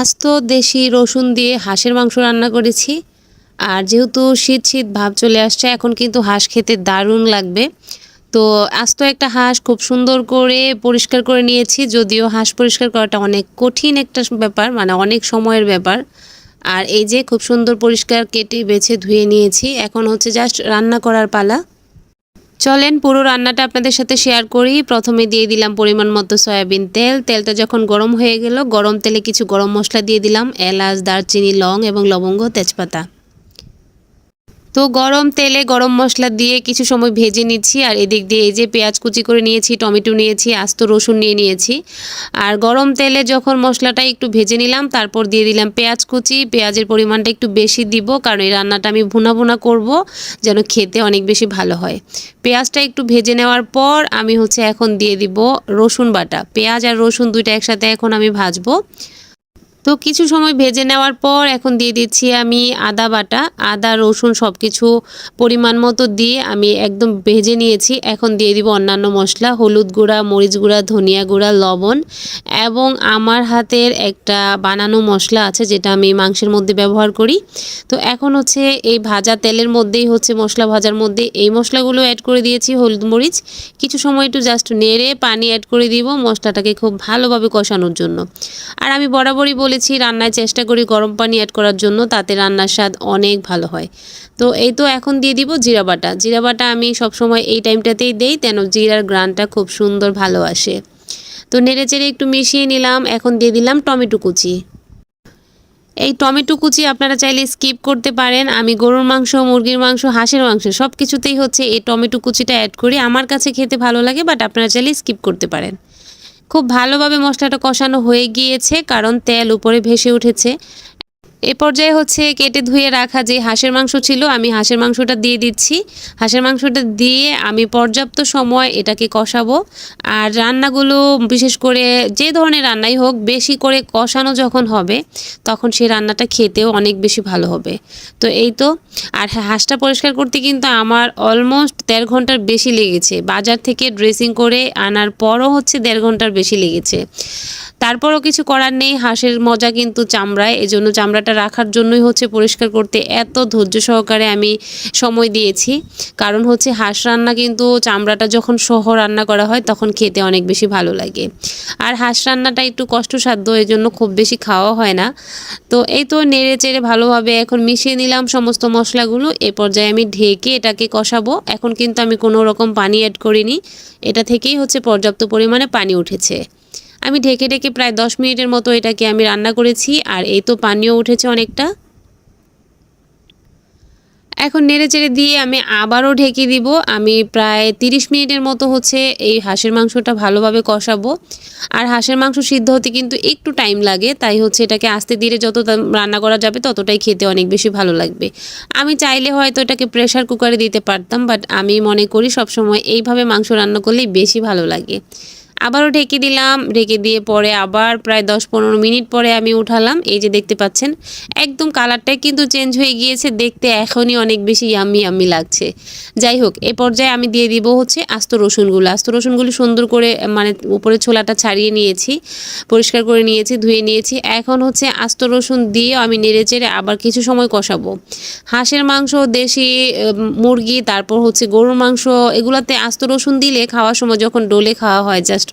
আস্ত দেশি রসুন দিয়ে হাঁসের মাংস রান্না করেছি। আর যেহেতু শীত শীত ভাব চলে আসছে, এখন কিন্তু হাঁস খেতে দারুণ লাগবে। তো আস্ত একটা হাঁস খুব সুন্দর করে পরিষ্কার করে নিয়েছি, যদিও হাঁস পরিষ্কার করাটা অনেক কঠিন একটা ব্যাপার মানে অনেক সময়ের ব্যাপার। আর এই যে খুব সুন্দর পরিষ্কার কেটে বেছে ধুয়ে নিয়েছি, এখন হচ্ছে জাস্ট রান্না করার পালা। চলেন, পুরো রান্নাটা আপনাদের সাথে শেয়ার করি। প্রথমে দিয়ে দিলাম পরিমাণ মতো সয়াবিন তেল। তেলটা যখন গরম হয়ে গেল, গরম তেলে কিছু গরম মশলা দিয়ে দিলাম, এলাচ, দারচিনি, লং এবং লবঙ্গ, তেজপাতা। তো গরম তেলে গরম মশলা দিয়ে কিছু সময় ভেজে নিচ্ছি, আর এদিক দিয়ে এই যে পেঁয়াজ কুচি করে নিয়েছি, টমেটো নিয়েছি, আস্ত রসুন নিয়ে নিয়েছি। আর গরম তেলে যখন মশলাটা একটু ভেজে নিলাম, তারপর দিয়ে দিলাম পেঁয়াজ কুচি। পেঁয়াজের পরিমাণটা একটু বেশি দিব, কারণ এই রান্নাটা আমি ভুনা ভুনা করব, যেন খেতে অনেক বেশি ভালো হয়। পেঁয়াজটা একটু ভেজে নেওয়ার পর আমি হচ্ছে এখন দিয়ে দিব রসুন বাটা। পেঁয়াজ আর রসুন দুইটা একসাথে এখন আমি ভাজবো। তো কিছু সময় ভেজে নেওয়ার পর এখন দিয়ে দিচ্ছি আমি আদা বাটা। আদা, রসুন সব কিছু পরিমাণ মতো দিয়ে আমি একদম ভেজে নিয়েছি। এখন দিয়ে দিব অন্যান্য মশলা, হলুদ গুঁড়া, মরিচ গুঁড়া, ধনিয়া গুঁড়া, লবণ এবং আমার হাতের একটা বানানো মশলা আছে যেটা আমি মাংসের মধ্যে ব্যবহার করি। তো এখন হচ্ছে এই ভাজা তেলের মধ্যেই হচ্ছে মশলা ভাজার মধ্যে এই মশলাগুলো অ্যাড করে দিয়েছি, হলুদ, মরিচ। কিছু সময় একটু জাস্ট নেড়ে পানি অ্যাড করে দিব মশলাটাকে খুব ভালোভাবে কষানোর জন্য। আর আমি বরাবরই বলি বলেছি, রান্নায় চেষ্টা করি গরম পানি অ্যাড করার জন্য, তাতে রান্নার স্বাদ অনেক ভালো হয়। তো এই তো এখন দিয়ে দিব জিরা বাটা। জিরা বাটা আমি সবসময় এই টাইমটাতেই দেই, যেন জিরার গ্রানটা খুব সুন্দর ভালো আসে। তো নেড়ে চেড়ে একটু মিশিয়ে নিলাম, এখন দিয়ে দিলাম টমেটো কুচি। এই টমেটো কুচি আপনারা চাইলে স্কিপ করতে পারেন। আমি গরুর মাংস, মুরগির মাংস, হাঁসের মাংস সব কিছুতেই হচ্ছে এই টমেটো কুচিটা অ্যাড করি। আমার কাছে খেতে ভালো লাগে বাট আপনারা চাইলে স্কিপ করতে পারেন। খুব ভালোভাবে মশলাটা কষানো হয়ে গিয়েছে কারণ তেল উপরে ভেসে উঠেছে। এ পর্যায়ে হচ্ছে কেটে ধুয়ে রাখা যে হাঁসের মাংস ছিল আমি হাঁসের মাংসটা দিয়ে দিচ্ছি। হাঁসের মাংসটা দিয়ে আমি পর্যাপ্ত সময় এটাকে কষাবো। আর রান্নাগুলো বিশেষ করে যে ধরনের রান্নাই হোক বেশি করে কষানো যখন হবে তখন সেই রান্নাটা খেতেও অনেক বেশি ভালো হবে। তো এই তো। আর হ্যাঁ, হাঁসটা পরিষ্কার করতে কিন্তু আমার অলমোস্ট দেড় ঘণ্টার বেশি লেগেছে। বাজার থেকে ড্রেসিং করে আনার পরও হচ্ছে দেড় ঘণ্টার বেশি লেগেছে। তারপরও কিছু করার নেই হাঁসের মজা কিন্তু চামড়ায় এজন্য চামড়াটা রাখার জন্যই হচ্ছে পরিষ্কার করতে এত ধৈর্য সহকারে আমি সময় দিয়েছি। কারণ হচ্ছে হাঁস রান্না কিন্তু চামড়াটা যখন সহ রান্না করা হয় তখন খেতে অনেক বেশি ভালো লাগে। আর হাঁস রান্নাটা একটু কষ্টসাধ্য এই জন্য খুব বেশি খাওয়া হয় না। তো এই তো নেড়ে চেড়ে ভালোভাবে এখন মিশিয়ে নিলাম সমস্ত মশলাগুলো। এ পর্যায়ে আমি ঢেকে এটাকে কষাবো। এখন কিন্তু আমি কোনো রকম পানি অ্যাড করিনি। এটা থেকেই হচ্ছে পর্যাপ্ত পরিমাণে পানি উঠেছে। আমি ঢেকে ঢেকে প্রায় দশ মিনিটের মতো এটাকে আমি রান্না করেছি, আর এই তো পানিও উঠেছে অনেকটা। এখন নেড়ে চেড়ে দিয়ে আমি আবারও ঢেকে দিব। আমি প্রায় তিরিশ মিনিটের মতো হচ্ছে এই হাঁসের মাংসটা ভালোভাবে কষাবো। আর হাঁসের মাংস সিদ্ধ হতে কিন্তু একটু টাইম লাগে, তাই হচ্ছে এটাকে আস্তে ধীরে যত রান্না করা যাবে ততটাই খেতে অনেক বেশি ভালো লাগবে। আমি চাইলে হয়তো এটাকে প্রেশার কুকারে দিতে পারতাম, বাট আমি মনে করি সবসময় এইভাবে মাংস রান্না করলেই বেশি ভালো লাগে। আবারও ঢেকে দিলাম। ঢেকে দিয়ে পরে আবার প্রায় দশ পনেরো মিনিট পরে আমি উঠালাম। এই যে দেখতে পাচ্ছেন, একদম কালারটাই কিন্তু চেঞ্জ হয়ে গিয়েছে। দেখতে এখনই অনেক বেশি ইয়াম্মি ইয়াম্মি লাগছে। যাই হোক, এ পর্যায়ে আমি দিয়ে দিব হচ্ছে আস্ত রসুনগুলো। আস্ত রসুনগুলো সুন্দর করে মানে উপরে ছোলাটা ছাড়িয়ে নিয়েছি, পরিষ্কার করে নিয়েছি, ধুয়ে নিয়েছি। এখন হচ্ছে আস্ত রসুন দিয়ে আমি নেড়ে চেড়ে আবার কিছু সময় কষাবো। হাঁসের মাংস, দেশি মুরগি, তারপর হচ্ছে গরুর মাংস, এগুলাতে আস্ত রসুন দিলে খাওয়ার সময় যখন ডোলে খাওয়া হয় জাস্ট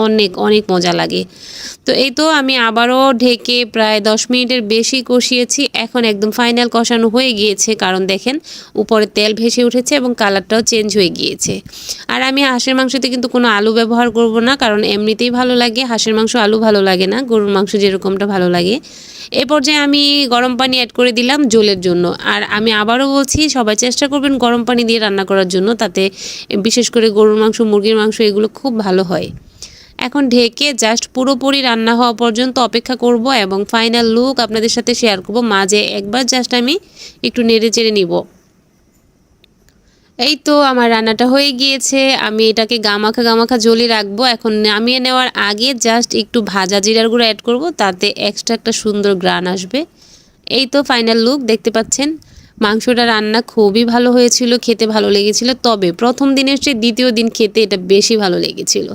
অনেক অনেক মজা লাগে। তো এই তো আমি আবারও ঢেকে প্রায় দশ মিনিটের বেশি কষিয়েছি। এখন একদম ফাইনাল কষানো হয়ে গিয়েছে, কারণ দেখেন উপরে তেল ভেসে উঠেছে এবং কালারটাও চেঞ্জ হয়ে গিয়েছে। আর আমি হাঁসের মাংসতে কিন্তু কোনো আলু ব্যবহার করব না, কারণ এমনিতেই ভালো লাগে। হাঁসের মাংস, আলু ভালো লাগে না, গরুর মাংস যেরকমটা ভালো লাগে। এ পর্যায়ে আমি গরম পানি অ্যাড করে দিলাম জলের জন্য। আর আমি আবারও বলছি, সবাই চেষ্টা করবেন গরম পানি দিয়ে রান্না করার জন্য, তাতে বিশেষ করে গরুর মাংস, মুরগির মাংস, এগুলো খুব ভালো হয়। এখন ঢেকে জাস্ট পুরোপুরি রান্না হওয়া পর্যন্ত অপেক্ষা করব এবং ফাইনাল লুক আপনাদের সাথে শেয়ার করব। মাঝে একবার জাস্ট আমি একটু নেড়ে চেড়ে নিব। এই তো আমার রান্নাটা হয়ে গিয়েছে। আমি এটাকে গামাখা গামাখা জ্বলি রাখব। এখন নামিয়ে নেওয়ার আগে জাস্ট একটু ভাজা জিরার গুঁড়ো অ্যাড করব। তাতে এক্সট্রা একটা সুন্দর গ্রান আসবে। এই তো ফাইনাল লুক দেখতে পাচ্ছেন? মাংসটা রান্না খুবই ভালো হয়েছিল, খেতে ভালো লেগেছিল। তবে প্রথম দিনের চেয়ে দ্বিতীয় দিন খেতে এটা বেশি ভালো লেগেছিল।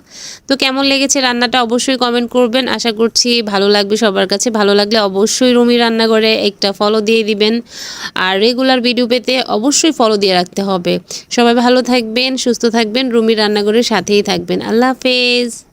তো কেমন লেগেছে রান্নাটা অবশ্যই কমেন্ট করবেন। আশা করছি ভালো লাগবে সবার কাছে। ভালো লাগলে অবশ্যই রুমি রান্নাঘরে একটা ফলো দিয়ে দিবেন। আর রেগুলার ভিডিও পেতে অবশ্যই ফলো দিয়ে রাখতে হবে। সবাই ভালো থাকবেন, সুস্থ থাকবেন রুমি রান্নাঘরের সাথেই থাকবেন। আল্লাহ হাফেজ।